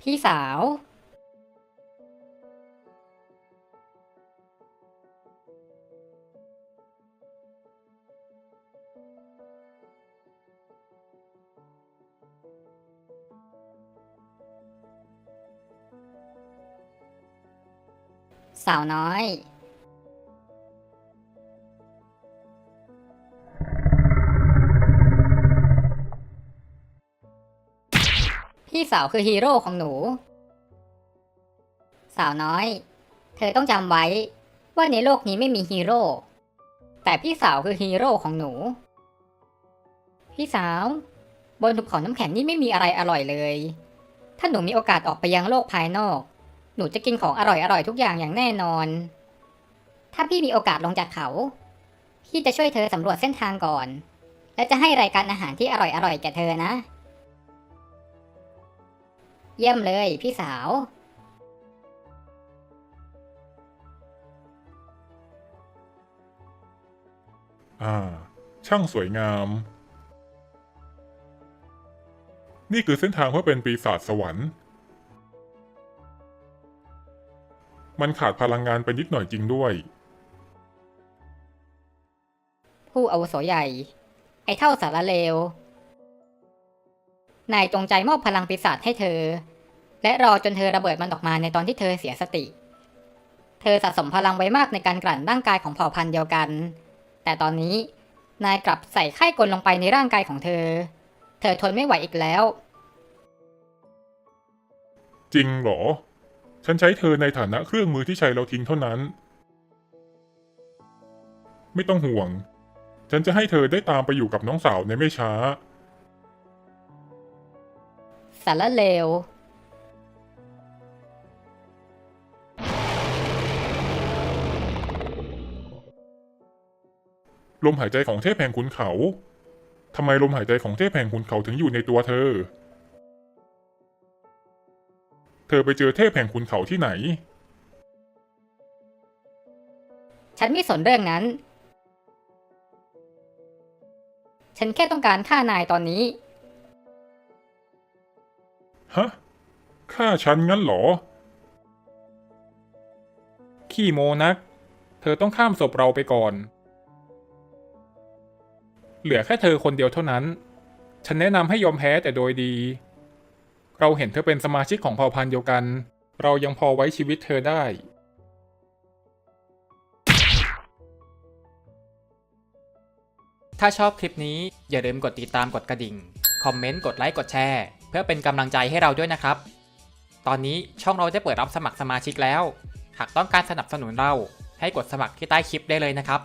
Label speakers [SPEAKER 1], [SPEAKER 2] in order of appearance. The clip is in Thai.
[SPEAKER 1] พี่สาว สาวน้อย พี่สาวคือฮีโร่ของหนู สาวน้อย เธอต้องจำไว้ว่าในโลกนี้ไม่มีฮีโร่ แต่พี่สาวคือฮีโร่ของหนู พี่สาว บนหุบเขาน้ำแข็งนี่ไม่มีอะไรอร่อยเลย ถ้าหนูมีโอกาสออกไปยังโลกภายนอก หนูจะกินของอร่อยๆทุกอย่างอย่างแน่นอน ถ้าพี่มีโอกาสลงจากเขา พี่จะช่วยเธอสำรวจเส้นทางก่อน และจะให้รายการอาหารที่อร่อยๆแก่เธอนะ เยี่ยมเลยพี่สาว
[SPEAKER 2] อ่า ช่างสวยงาม นี่คือเส้นทางเพื่อเป็นปีศาจสวรรค์ มันขาดพลังงานไปนิดหน่อยจริงด้วย
[SPEAKER 1] ผู้อาวุโสใหญ่ ไอ้เท่าสารเลว นายจงใจมอบพลังปีศาจให้เธอ และรอจนเธอระเบิดมันออกมาในตอนที่เธอเสียสติ เธอสะสมพลังไว้มากในการกลั่นร่างกายของเผ่าพันธุ์เดียวกัน แต่ตอนนี้นายกลับใส่ไข้กลลงไปในร่างกายของเธอ เธอทนไม่ไหวอีกแล้ว
[SPEAKER 2] จริงเหรอ ฉันใช้เธอในฐานะเครื่องมือที่ใช้เราทิ้งเท่านั้น ไม่ต้องห่วง ฉันจะให้เธอได้ตามไปอยู่กับน้องสาวในไม่ช้า
[SPEAKER 1] สารเลว
[SPEAKER 2] ลมหายใจของเทพแห่งขุนเขาทำไมลมหายใจของเทพแห่งขุนเขาถึงอยู่ในตัวเธอ เธอไปเจอเทพแห่งขุนเขาที่ไหน
[SPEAKER 1] ฉันไม่สนเรื่องนั้น ฉันแค่ต้องการฆ่านายตอนนี้
[SPEAKER 2] ฮะฆ่าฉันงั้นเหรอ
[SPEAKER 3] ขี้โมนัก เธอต้องข้ามศพเราไปก่อน เหลือแค่เธอคนเดียวเท่านั้น ฉันแนะนำให้ยอมแพ้แต่โดยดี เราเห็นเธอเป็นสมาชิกของเผ่าพันธุ์เดียวกัน เรายังพอไว้ชีวิตเธอได้ ถ้าชอบคลิปนี้อย่าลืมกดติดตามกดกระดิ่ง คอมเมนต์ กดไลค์ กดแชร์ เพื่อเป็นกำลังใจให้เราด้วยนะครับ ตอนนี้ช่องเราได้เปิดรับสมัครสมาชิกแล้ว หากต้องการสนับสนุนเราให้กดสมัครที่ใต้คลิปได้เลยนะครับ